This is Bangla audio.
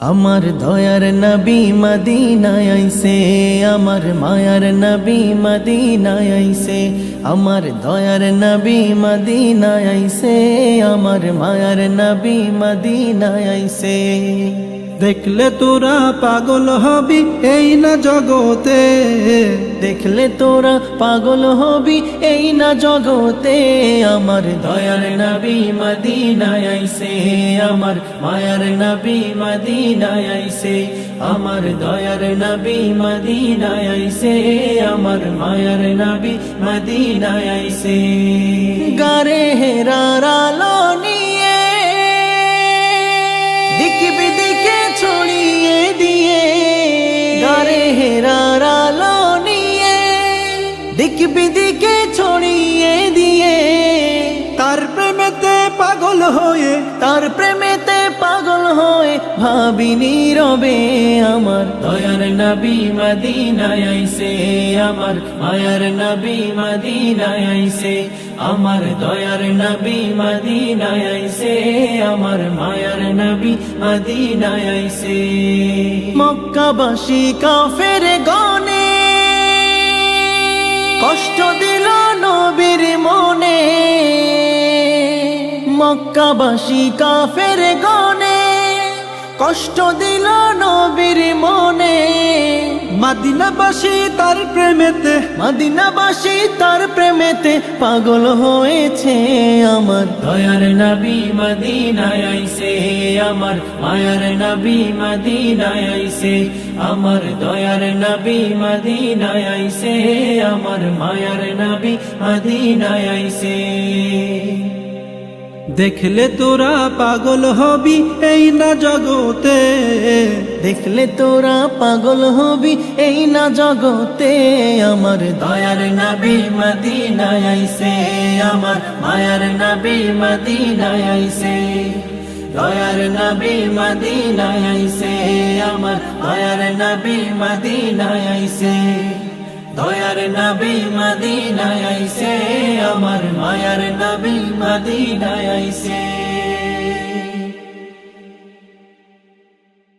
আমার দয়ার নবী মদিনায় আইছে আমার মায়ার নবী মদিনায় আইছে আমার দয়ার নবী মদিনায় আইছে আমার মায়ার নবী মদিনায় আইছে দেখলে তোরা পাগল হবি, এই না জগতে। দেখলে তোরা পাগল হবি, এই না জগতে। আমার দয়ার নবী মদিনায় আইছে আমার মায়ার নবী মদিনায় আইছে আমার দয়ার নবী মদিনায় আইছে আমার মায়ার নবী মদিনায় আইছে গারে আলো নিয়ে দিক হেরার আলো নিয়ে দিক বিদিকে ছড়িয়ে দিয়ে তার প্রেমেতে পাগল হয়ে তার প্রেমেতে পাগল হয়ে ভাবিনি রবে আমার দয়ার নবী মদিনায় আইছে আমার মায়ার নবী মদিনায় আইছে আমার দয়ার নবী মদিনায় আমার মায়ার নবী মদিনায় আইছে মক্কাবাসী কাফের গনে কষ্ট দিল নবীর মনে। মক্কাবাসী কাফের গনে কষ্ট দিল নবীর মনে। মাদিনাবাসী তার প্রেমেতে, মদিনাবাসী তার প্রেমেতে পাগল হয়েছে আমার। দয়ার নবী মদিনায় আইছে আমার মায়ার নবী মদিনায় আইছে আমার দয়ার নবী মদিনায় আইছে আমার মায়ার নবী মদিনায় আইছে দেখলে তোরা পাগল হবি এই না জগতে। দেখলে তোরা পাগল হবি এই না জগতে। আমার দয়ার নবী মদিনায় আইছে, আমার মায়ার নবী মদিনায় আইছে। দয়ার নবী মদিনায় আইছে, আমার দয়ার নবী মদিনায় আইছে। দয়ার নবী মদিনায় আইছে আমার মায়ার নবী মদিনায় আইছে